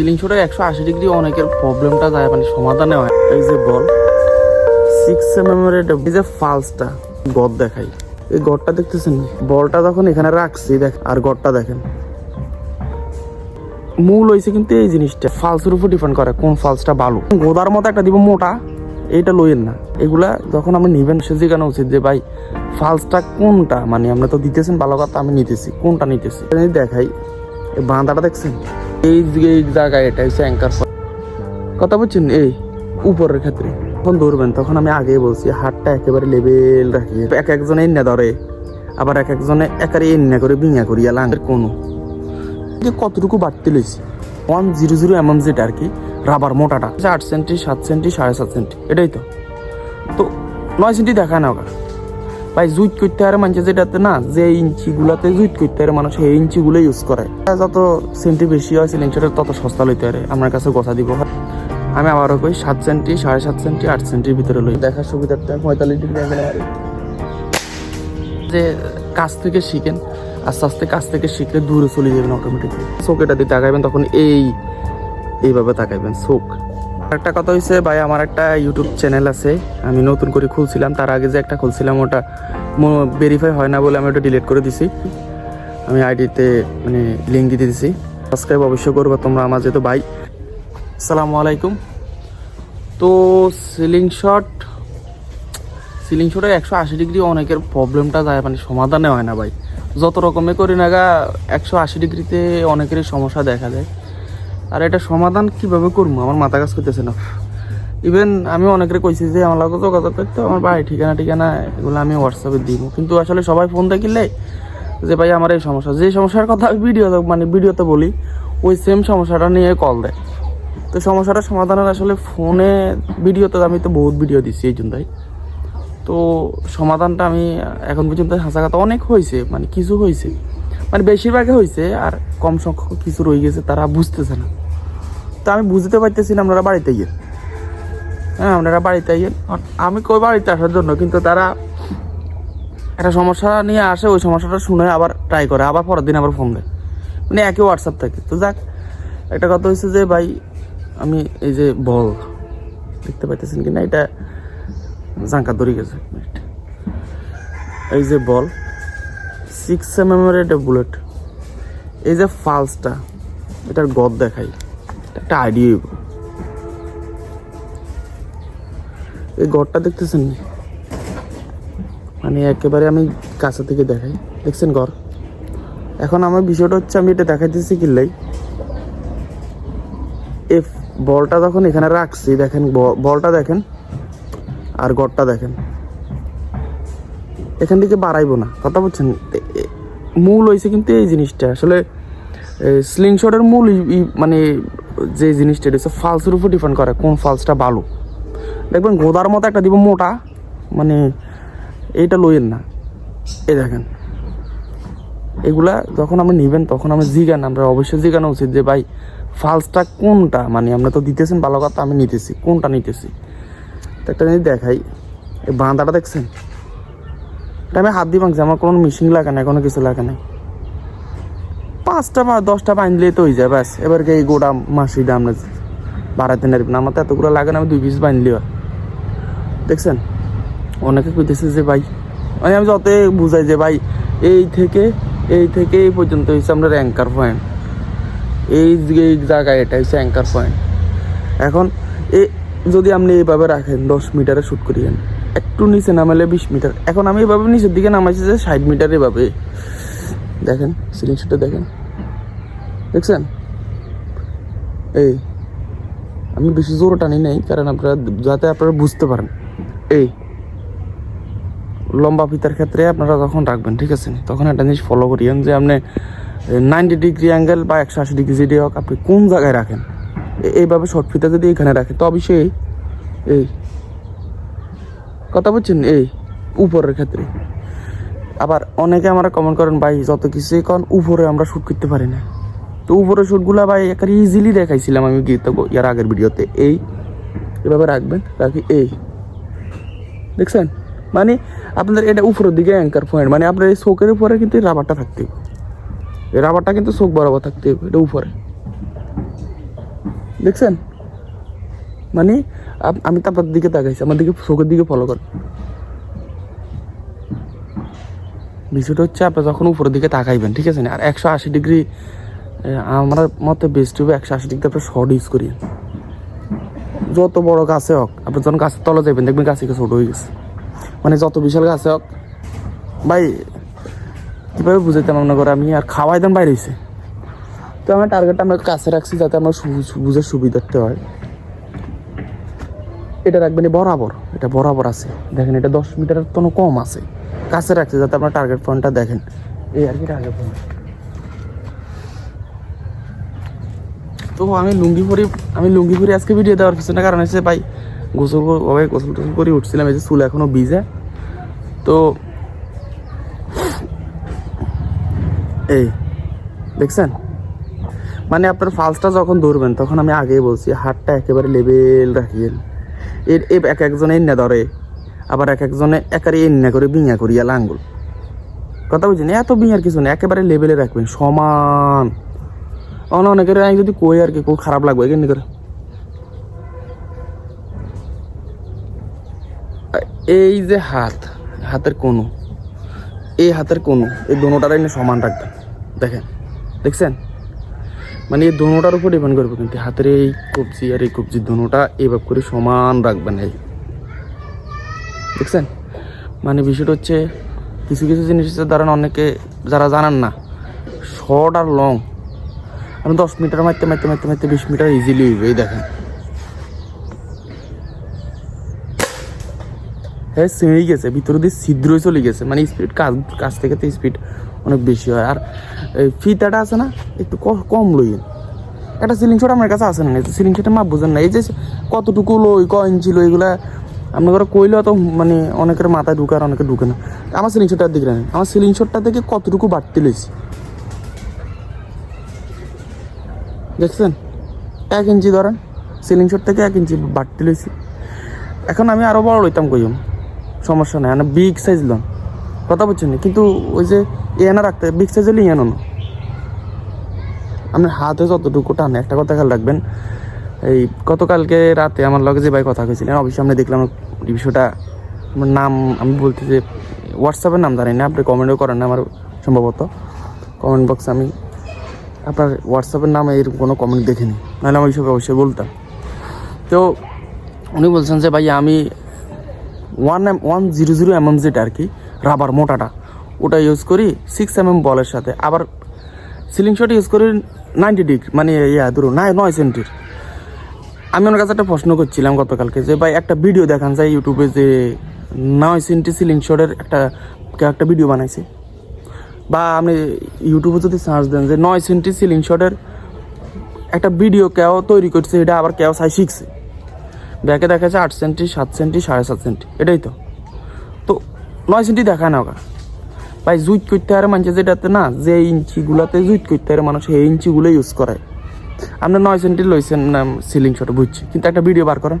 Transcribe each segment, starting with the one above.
Ceiling শটে একশো আশি ডিগ্রি অনেকের প্রবলেমটা যায় মানে সমাধানে হয়। এই যে বল সিক্স এম এম এর এই যে ফালসটা গদ দেখাই। এই গড়টা দেখতেছেন? বলটা যখন এখানে রাখছি, দেখ আর গড়টা দেখেন। মূল হয়েছে কিন্তু এই জিনিসটা। ফালসের উপর ডিপেন্ড করে কোন ফালসটা ভালো। গোদার মতো একটা দিব মোটা, এইটা লইয়েন না। এগুলা যখন আপনি নিবেন, সে জিজ্ঞানো উচিত যে, ভাই ফালসটা কোনটা? মানে আপনি তো দিতেছেন, ভালো কথা আমি নিতেছি। কোনটা নিতেছি? দেখাই বাঁধাটা দেখছেন? এই এই জায়গায় এটা হচ্ছে অ্যাঙ্কার কথা বলছেন এই উপরের ক্ষেত্রে। যখন ধরবেন, তখন আমি আগেই বলছি, হাতটা একেবারে লেভেল রাখি এক একজনে এনে ধরে, আবার এক একজনে একারে এনে করে বিঙা করিয়া লাঙ্গের কোনো। যে কতটুকু বাড়তে লইছি? ওয়ান জিরো জিরো এমন যেটা আর কি রাবার মোটাটা। আট সেন্টি সাত সেন্টি সাড়ে সাত সেন্টি এটাই তো। তো নয় সেন্টি দেখায় না ওটা ভাই, জুইট করতে পারে মানুষ যেটাতে না, যে ইঞ্চিগুলাতে জুইট করতে পারে মানুষ এই ইঞ্চিগুলো ইউজ করে। যত সেন্টি বেশি হয় সিলিংটারের তত সস্তা লইতে পারে। আমার কাছে গোছা দিব। আমি আবারও কই, সাত সেন্টি সাড়ে সাত সেন্টি আট সেন্টির ভিতরে লই। দেখার সুবিধার্থে পঁয়তাল্লিশ ডিগ্রি যে কাছ থেকে শিখেন, আস্তে আস্তে কাছ থেকে শিখলে দূরে চলে যাবেন অটোমেটিকলি চোখ এটা দিয়ে তাকাইবেন, তখন এই, এইভাবে তাকাইবেন, চোখ। একটা কথা হয়েছে ভাই, আমার একটা ইউটিউব চ্যানেল আছে, আমি নতুন করে খুলছিলাম, তার আগে যে একটা খুলছিলাম, ওটা ভেরিফাই হয় না বলে আমি ওটা ডিলিট করে দিছি। আমি আইডিতে মানে লিঙ্ক দিয়ে দিছি। সাবস্ক্রাইব অবশ্যই করব তোমরা আমার যেহেতু ভাই। আসসালামু আলাইকুম। তো সিলিং শট সিলিং শটের একশো আশি ডিগ্রি অনেকের প্রবলেমটা যায় মানে সমাধানে হয় না, ভাই। যত রকমে করি না গা, একশো আশি ডিগ্রিতে অনেকেরই সমস্যা দেখা যায় আর এটা সমাধান কীভাবে করব? আমার মাথা কাজ করতেছে না। ইভেন আমি অনেকের কইছি যে, আমার লাগে যোগাযোগ করতে আমার বাড়ি ঠিকানা ঠিকানা, এগুলো আমি হোয়াটসঅ্যাপে দিব। কিন্তু আসলে সবাই ফোন দেখিলে যে, ভাই, আমার এই সমস্যা। যে সমস্যার কথা ভিডিও মানে ভিডিওতে বলি, ওই সেম সমস্যাটা নিয়ে কল দেয়। তো সমস্যাটা সমাধানের আসলে ফোনে ভিডিওতে আমি তো বহুত ভিডিও দিচ্ছি এই জন্যই। তো সমাধানটা আমি এখন পর্যন্ত হাসা কথা অনেক হয়েছে মানে কিছু হয়েছে। মানে বেশিরভাগই হয়েছে আর কম সংখ্যক কিছু রয়ে গেছে, তারা বুঝতেছে না। তো আমি বুঝতে পারতেছি না আপনারা বাড়িতে গিয়ে। হ্যাঁ আপনারা বাড়িতে গিয়ে আমি কই বাড়িতে আসার জন্য, কিন্তু তারা একটা সমস্যা নিয়ে আসে, ওই সমস্যাটা শুনে আবার ট্রাই করে, আবার পরের দিন আবার ফোন দেয়। মানে একই হোয়াটসঅ্যাপ থাকে। তো যাক, একটা কথা হচ্ছে যে ভাই, আমি এই যে বল, দেখতে পাইতেছেন কিনা, এটা জাঙ্কা ধরে গেছে। এই যে বল সিক্স এম এর এটা বুলেট এই যে ফালসটা এটার গদ দেখাই। একটা আইডিয়া এই গড়টা দেখতেছেন? মানে একেবারে আমি কাছে থেকে দেখাই। দেখছেন ঘর এখন আমার বিষয়টা হচ্ছে, আমি এটা দেখাইতেছি কিনলাই এফ বলটা যখন এখানে রাখছি, দেখেন বলটা দেখেন, আর গড়টা দেখেন। এখান থেকে বাড়াইবো না। কথা বলছেন মূল হয়েছে কিন্তু এই জিনিসটা। আসলে স্লিং শটের মূল মানে যে জিনিসটা, এটা ফালসের উপর ডিপেন্ড করে কোন ফালসটা ভালো। দেখবেন গোদার মতো একটা দিব মোটা মানে এইটা লইয়েন না। এই দেখেন। এগুলা যখন আপনি নেবেন, তখন আমি জিগান, আমরা অবশ্যই জিগানো উচিত যে, ভাই ফালসটা কোনটা? মানে আমরা তো দিতেছেন, ভালো কথা, আমি নিতেছি। কোনটা নিতেছি? তো একটা জিনিস দেখাই। এই বাঁধাটা দেখছেন? আমি হাত দিয়ে ভাঙছি, আমার কোনো মেশিন লাগে না কোনো কিছু লাগে না পাঁচটা বা দশটা বাইন দিলেই তো হয়ে যায়, ব্যাস। এবার এই গোটা মাসিটা আমরা বাড়াতে নেবেন আমার তো এতগুলো লাগে না, আমি দুই পিস বাইন লিবা দেখছেন? অনেকে কইতেছে যে, ভাই মানে আমি যত বুঝাই যে, ভাই, এই থেকে এই থেকে এই পর্যন্ত হচ্ছে আপনার অ্যাঙ্কার পয়েন্ট এই এই জায়গায় এটা হচ্ছে অ্যাঙ্কার পয়েন্ট এখন এ, যদি আপনি এইভাবে রাখেন, দশ মিটারে শ্যুট করিয়েন। একটু নিচে নামালে বিশ মিটার। এখন আমি এভাবে নিচের দিকে নামাইছি যে ষাট মিটার এভাবে। দেখেন সিলিং শুটে দেখেন। দেখছেন? এই, আমি বেশি জোর টানি নেই, কারণ আপনারা যাতে আপনারা বুঝতে পারেন। এই, লম্বা ফিতার ক্ষেত্রে আপনারা যখন রাখবেন, ঠিক আছে? তখন একটা জিনিস ফলো করিয়েন যে আপনি নাইনটি ডিগ্রি অ্যাঙ্গেল বা একশো আশি ডিগ্রি যেটি হোক, আপনি কোন জায়গায় রাখেন? এইভাবে শর্ট ফিতা যদি এখানে রাখেন, তো অবশ্যই, এই কথা বলছেন? এই, উপরের ক্ষেত্রে। আবার অনেকে আমরা কমেন্ট করেন, ভাই, যত কিছুই কন, উপরে আমরা শ্যুট করতে পারি না। তো উপরে শ্যুটগুলো ভাই, একেবারে ইজিলি দেখাইছিলাম আমি গীত ইয়ার আগের ভিডিওতে। এই, এভাবে রাখবেন, রাখি, এই। দেখছেন? মানে আপনাদের এটা উপরের দিকে অ্যাঙ্কার পয়েন্ট মানে আপনার এই চোখের উপরে কিন্তু এই রাবারটা থাকতে হবে। এই রাবারটা কিন্তু চোখ বরাবর থাকতে হবে, এটা উপরে। দেখছেন? মানে আমি তো আপনার দিকে তাকাইছি, আমার দিকে চোখের দিকে ফলো কর। বিষয়টা হচ্ছে, আপনি যখন উপরের দিকে তাকাইবেন, ঠিক আছে না? আর একশো আশি ডিগ্রি আমার মতে বেস্ট হবে একশো আশি ডিগ্রি আপনি শর্ট ইউজ করি যত বড় গাছে হোক, আপনি যখন গাছের তলে যাবেন দেখবেন গাছ ছোট হয়ে গেছে। মানে যত বিশাল গাছে হোক, ভাই, কীভাবে বুঝাইতাম মনে করে আমি আর খাওয়াই দাম বাইরে হয়েছে তো আমার টার্গেটটা আমরা কাছে রাখছি, যাতে আমার বুঝে সুবিধার্থে হয়। এটা রাখবেন বরাবর, এটা বরাবর আছে। দেখেন, এটা দশ মিটারের তো কম আছে। কাছে রাখছে যাতে আপনার টার্গেট পয়েন্টটা দেখেন। এই আর কি টার্গেট পয়েন্ট তো আমি লুঙ্গি পরি, আমি লুঙ্গি পরি আজকে ভিডিও দেওয়ার পিছনে কারণ হচ্ছে ভাই গোসল ভাই গোসল টোসল করে, উঠছিলাম, এই যে চুল এখনও ভিজে। তো এই, দেখছেন? মানে আপনার ফালসটা যখন ধরবেন, তখন আমি আগেই বলছি, হাতটা একেবারে লেভেল রাখিয়েন। এর এ- এক একজনে এনে ধরে, আবার এক একজনে একারে এনে করে বিঙা করিয়া লাঙ্গুল। কথা বুঝছেন এত বিঙার কিছু না একেবারে লেভেলে রাখবেন, সমান। অন অনেকের আমি যদি কই আর কি খুব খারাপ লাগবে কেন করে। এই যে হাত, হাতের কোনো এই হাতের কোনো এই দোনোটার এনে সমান রাখবেন। দেখেন, দেখছেন? মানে এই দোনোটার উপর ডিপেন্ড করবে কিন্তু, হাতের এই কবজি আর এই কবজি দোনোটা এইভাবে করে সমান রাখবেন এই দেখছেন? মানে বিষয়টা হচ্ছে, কিছু কিছু জিনিসের দ্বারা অনেকে যারা জানান না শর্ট আর লং আমি দশ মিটার মারতে মারতে মারতে মারতে বিশ মিটার ইজিলি হইবে, এই দেখেন। হ্যাঁ ছিঁড়ে গেছে, ভিতরে দিয়ে ছিদ্রই চলে গেছে মানে স্পিড কাজ কাছ থেকে তো স্পিড অনেক বেশি হয়। আর এই ফিতাটা আছে না, একটু কম লই একটা সিলিং শট আমার কাছে আছে না সিলিং শটের মাপ বুঝেন না। এই যে কতটুকু লই, ক ইঞ্চি লই, এগুলা করে কইলেও তো মানে অনেকের মাথায় ঢুকে আর অনেকে ঢুকে না। আমার সিলিং শটটার দিকে নেই আমার সিলিং শটটা থেকে কতটুকু বাড়তে লইছি। দেখছেন? এক ইঞ্চি ধরেন সিলিং শট থেকে এক ইঞ্চি বাড়তে লইছি। এখন আমি আরও বড় লইতাম কইম। সমস্যা নাই মানে বিগ সাইজ লন। কথা বলছেন কিন্তু ওই যে এনা রাখতে বিগ হলে ইয়ানো না। আপনার হাতে যতটুকু টানে, একটা কথা খেয়াল রাখবেন, এই গতকালকে রাতে আমার লগে যে ভাই কথা কইছিলেন অবশ্যই আমরা দেখলাম বিষয়টা, আমার নাম, আমি বলতে যে হোয়াটসঅ্যাপের নাম জানি না, আপনি কমেন্টও করেন না আমার সম্ভবত। কমেন্ট বক্সে আমি আপনার হোয়াটসঅ্যাপের নামে এরকম কোনো কমেন্ট দেখিনি, নাহলে আমি এইসব অবশ্যই বলতাম। তো উনি বলছেন যে ভাই আমি one one zero zero M M যেটা আর কি রাবার মোটাটা। ওটা ইউজ করি সিক্স এম এম বলের সাথে। আবার সিলিং শট ইউজ করি নাইনটি ডিগ্রি মানে ইয়া, ধরুন নাই নয় সেন্টির আমি ওনার কাছে একটা প্রশ্ন করছিলাম গতকালকে যে, ভাই, একটা ভিডিও দেখান যায় ইউটিউবে যে নয় সেন্টি সিলিং শটের একটা, কেউ একটা ভিডিও বানাইছে। বা আপনি ইউটিউবে যদি সার্চ দেন যে নয় সেন্টি সিলিং শটের একটা ভিডিও কেউ তৈরি করছে, এটা আবার কেউ সাই শিখছে। ব্যাকে দেখা যাচ্ছে আট সেন্টি সাত সেন্টি সাড়ে সাত সেন্টি এটাই তো। তো নয় সেন্টি দেখায় না ভাই জুইট করতে পারে মানুষ যেটাতে না, যে ইঞ্চিগুলাতে জুইট করতে পারে মানুষ এই ইঞ্চিগুলো ইউজ করে। আপনি নয় সেন্টি লইছেন না সিলিং শট বুঝছি। কিন্তু একটা ভিডিও বার করেন।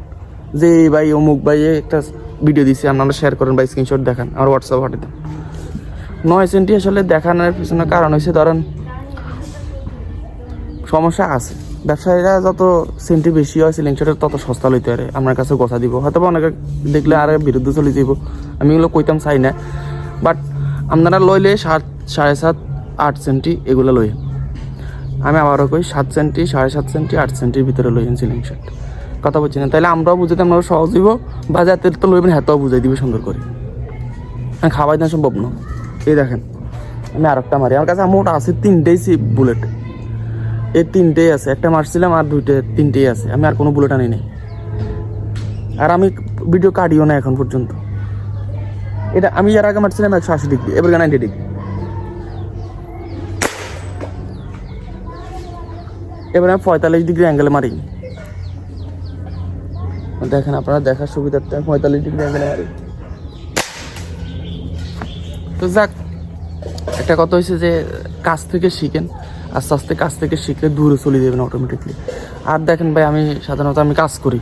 যে এই ভাই, অমুক ভাই একটা ভিডিও দিছি, আপনারা শেয়ার করেন ভাই স্ক্রিনশট দেখান আর হোয়াটসঅ্যাপ পাঠিয়ে দেন। নয় সেন্টি আসলে দেখানোর পিছনে কারণ হয়েছে ধরেন, সমস্যা আছে। ব্যবসায়ীরা যত সেন্টি বেশি হয় সিলিং শটের তত সস্তা লইতে পারে, আপনার কাছে কথা দিব। হয়তো অনেকে দেখলে আর বিরুদ্ধে চলে যাব আমি এগুলো কইতাম চাই না। বাট আপনারা লইলে সাত, সাড়ে সাত, আট সেন্টি এগুলো লই আমি আবারও কই, সাত সেন্টি, সাড়ে সাত সেন্টি, আট সেন্টির ভিতরে লইন সিলিং শট কথা বলছি না। তাহলে আমরাও বুঝাতে আমরা সহজ দিব বা যাতে তো লইবেন হ্যাঁ বুঝাই দিবে সুন্দর করে। হ্যাঁ খাওয়াই না সম্ভব না। এই দেখেন, আমি আরেকটা মারি। আমার কাছে আমার মোট আছে তিনটেই বুলেট। এই তিনটেই আছে। একটা মারছিলাম আর দুইটে, তিনটেই আছে। আমি আর কোনো বুলেট আনি নাই। আর আমি ভিডিও কাটিও না এখন পর্যন্ত। এটা আমি এর আগে মারছিলাম একশো আশি ডিগ্রি, এবার নাইনটি ডিগ্রি। এবার আমি পঁয়তাল্লিশ ডিগ্রি অ্যাঙ্গেলে মারি। দেখেন আপনারা দেখার সুবিধার্থে পঁয়তাল্লিশ ডিগ্রি অ্যাঙ্গেলে মারি। তো যাক, একটা কথা হয়েছে যে কাজ থেকে শিখেন, আস্তে আস্তে কাজ থেকে শিখলে দূরে চলে যাবেন অটোমেটিকলি আর দেখেন ভাই, আমি সাধারণত আমি কাজ করি।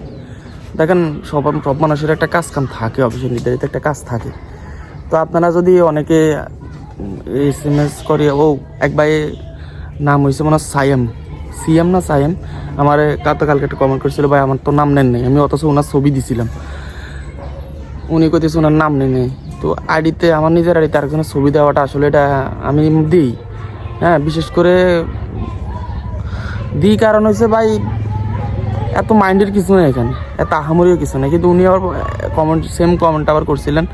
দেখেন সব সব মানুষের একটা কাজ কাম থাকে অফিসে নির্ধারিত একটা কাজ থাকে। তো আপনারা যদি অনেকে এস এম এস করে, ও, এক ভাই নাম হয়েছে মনে হয় সাইম। সিএম না সাইএম আমার কালকে একটা কমেন্ট করেছিল, ভাই, আমার তো নাম নেন নাই। আমি অথচ ওনার ছবি দিছিলাম। উনি কইতেছে, ওনার নাম নেই নেই। তো আইডিতে, আমার নিজের আইডিতে আরেকজনের ছবি দেওয়াটা আসলে এটা আমি দিই। হ্যাঁ বিশেষ করে দিই কারণ হচ্ছে ভাই, এত মাইন্ডের কিছু নেই এখানে। এত আহামরিও কিছু নেই। কিন্তু উনি আবার কমেন্ট সেম কমেন্ট আবার করছিলেন।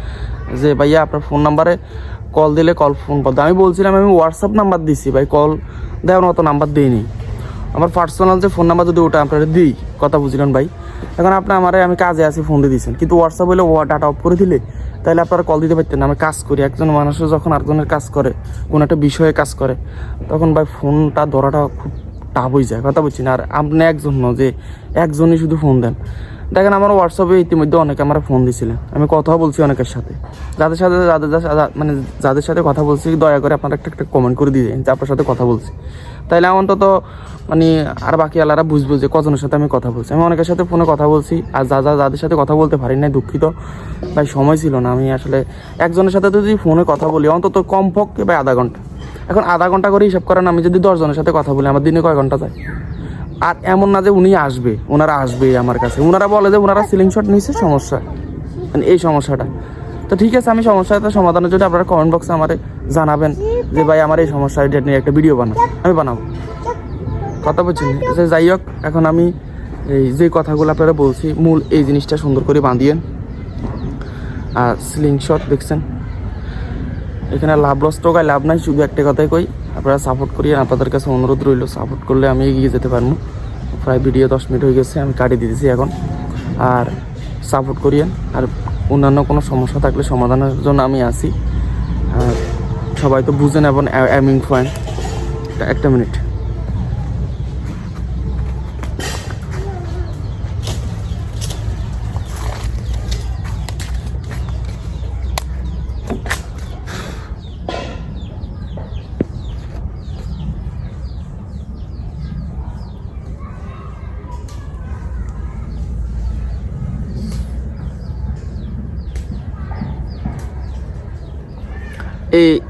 যে ভাইয়া আপনার ফোন নাম্বারে কল দিলে কল ফোন করতে। আমি বলছিলাম, আমি হোয়াটসঅ্যাপ নাম্বার দিছি, ভাই কল দেওয়ার মতো নাম্বার দিইনি। আমার পার্সোনাল যে ফোন নাম্বার যদি ওটা আপনারা দিই, কথা বুঝলেন ভাই? এখন আপনি আমারে, আমি কাজে আছি ফোন দিয়ে দিয়েছেন কিন্তু হোয়াটসঅ্যাপ হলে ডাটা অফ করে দিলে, তাহলে আপনারা কল দিতে পারতেন আমি কাজ করি, একজন মানুষের যখন আরেকজনের কাজ করে, কোনো একটা বিষয়ে কাজ করে, তখন ভাই ফোনটা ধরাটা খুব টাফ হয়ে যায়, কথা বলছি না আর আপনি একজন ন যে, একজনই শুধু ফোন দেন। দেখেন আমার হোয়াটসঅ্যাপে ইতিমধ্যে অনেকে আমার ফোন দিছিলেন। আমি কথাও বলছি অনেকের সাথে। যাদের সাথে যাদের মানে যাদের সাথে কথা বলছি, দয়া করে আপনারা একটা একটা কমেন্ট করে দিয়ে যে আপনার সাথে কথা বলছি। তাইলে অন্তত মানে আর বাকি আলারা বুঝব যে কজনের সাথে আমি কথা বলছি। আমি অনেকের সাথে ফোনে কথা বলছি, আর যা যা যাদের সাথে কথা বলতে পারি না দুঃখিত। ভাই, সময় ছিল না, আমি আসলে একজনের সাথে যদি ফোনে কথা বলি, অন্তত কমপক্ষে ভাই আধা ঘণ্টা। এখন আধা ঘণ্টা করে হিসাব করেন, আমি যদি দশজনের সাথে কথা বলি, আমার দিনে কয় ঘণ্টা যায়? আর এমন না যে উনি আসবে, ওনারা আসবে আমার কাছে। ওনারা বলে যে ওনারা সিলিং শট নিয়েছে, সমস্যা। মানে এই সমস্যাটা। তো ঠিক আছে, আমি সমস্যাটা সমাধানের জন্য আপনারা কমেন্ট বক্সে আমার জানাবেন যে ভাই আমার এই সমস্যা এটা নিয়ে একটা ভিডিও বানাও। আমি বানাবো। কথা বলছি যে যাই হোক, এখন আমি এই যে কথাগুলো আপনারা বলছি, মূল এই জিনিসটা সুন্দর করে বাঁধিয়েন। আর সিলিং শট দেখছেন? এখানে লাভ লস টোকায় লাভ নাই, শুধু একটা কথাই কই আপনারা সাপোর্ট করিয়েন আপনাদের কাছে অনুরোধ রইল সাপোর্ট করলে আমি এগিয়ে যেতে পারব। প্রায় ভিডিও দশ মিনিট হয়ে গেছে, আমি কাটিয়ে দিতেছি এখন। আর সাপোর্ট করিয়েন, আর অন্যান্য কোনো সমস্যা থাকলে সমাধানের জন্য আমি আসি আর সবাই তো বুঝেন এবং অ্যামিং পয়েন্ট একটা মিনিট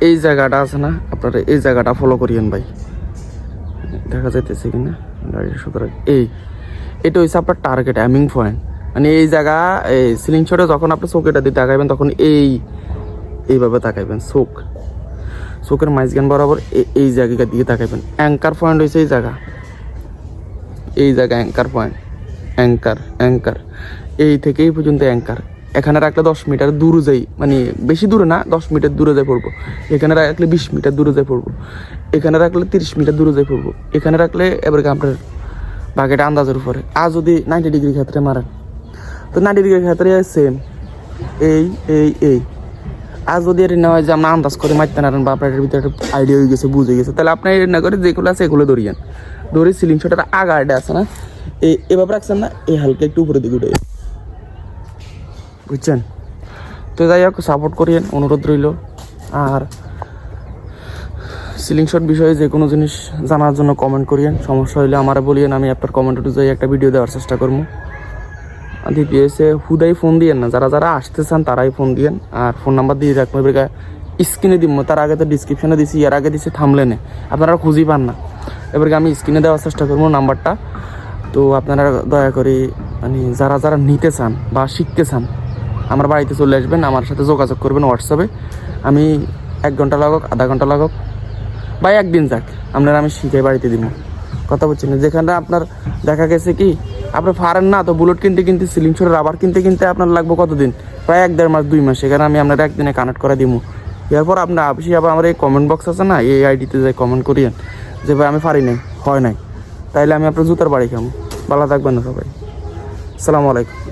এই জায়গাটা আছে না? আপনারা এই জায়গাটা ফলো করিয়েন ভাই। দেখা যাইতেছে কিনা? গাড়ির সুতরাং এই, এটা হচ্ছে আপনার টার্গেট অ্যামিং পয়েন্ট মানে এই জায়গা, এই সিলিং শটে যখন আপনি চোখেটা দিয়ে তাকাইবেন তখন এই, এইভাবে তাকাইবেন, চোখ। চোখের মাঝখান বরাবর এই জায়গার দিকে তাকাইবেন। অ্যাঙ্কার পয়েন্ট হয়েছে এই জায়গা। এই জায়গা অ্যাঙ্কার পয়েন্ট অ্যাঙ্কার অ্যাঙ্কার এই থেকে এই পর্যন্ত অ্যাঙ্কার এখানে রাখলে দশ মিটার দূরে যাই মানে বেশি দূরে না, দশ মিটার দূরে যাই পড়ব। এখানে রাখলে বিশ মিটার দূরে যাই পড়ব। এখানে রাখলে তিরিশ মিটার দূরে যাই পড়ব। এখানে রাখলে এবার আপনার বাকিটা আন্দাজের উপরে। আর যদি নাইনটি ডিগ্রি ক্ষেত্রে মারেন, তো নাইনটি ডিগ্রি ক্ষেত্রে সেম এই এই এই। আর যদি এটা না হয় যে আমরা আন্দাজ করে মারতে নারেন বা আপনার ভিতরে একটা আইডিয়া হয়ে গেছে, বুঝে গেছে, তাহলে আপনি এটা না করে যেগুলো আছে এগুলো ধরিয়েন। ধরে সিলিং শটের আগা এটা আছে না? এই এভাবে রাখছেন না, এই হালকা একটু উপরে দিকে উঠে বুঝছেন? তো যাই হোক সাপোর্ট করিয়েন, অনুরোধ রইল। আর সিলিং শট বিষয়ে যে কোনো জিনিস জানার জন্য কমেন্ট করিয়েন। সমস্যা হলে আমার বলিয়েন, আমি আপনার কমেন্ট অনুযায়ী একটা ভিডিও দেওয়ার চেষ্টা করব। আর দ্বিতীয় হচ্ছে হুদাই ফোন দিয়েন না। যারা যারা আসতে চান, তারাই ফোন দিয়েন। আর ফোন নাম্বার দিয়ে রাখব, এবার স্ক্রিনে দিব তার আগে তো ডিসক্রিপশনে দিছি, এর আগে দিছি, থামলেনে আপনারা খুঁজেই পান না। এবার আমি স্ক্রিনে দেওয়ার চেষ্টা করব নাম্বারটা তো আপনারা দয়া করে মানে যারা যারা নিতে চান বা শিখতে চান আমার বাড়িতে চলে আসবেন, আমার সাথে যোগাযোগ করবেন হোয়াটসঅ্যাপে আমি এক ঘণ্টা লাগুক, আধা ঘণ্টা লাগুক। বা একদিন যাক, আপনার আমি শিখে বাড়িতে দিব। কথা বলছি না, যেখানে আপনার দেখা গেছে কি, আপনি ফারেন না, তো বুলেট কিনতে কিনতে সিলিং ছোট রাবার কিনতে কিনতে আপনার লাগবে কতদিন? প্রায় এক দেড় মাস, দুই মাস, সেখানে আমি আপনার একদিনে কানেক্ট করে দিব এরপর আপনার আপসি আবার আমার এই কমেন্ট বক্স আছে না, এই আইডিতে যাই কমেন্ট করিয়েন, যে ভাই, আমি পারি নাই, হয় নাই। তাইলে আমি আপনার জুতার বাড়ি খাব ভালো থাকবেন না সবাই। সালামু আলাইকুম।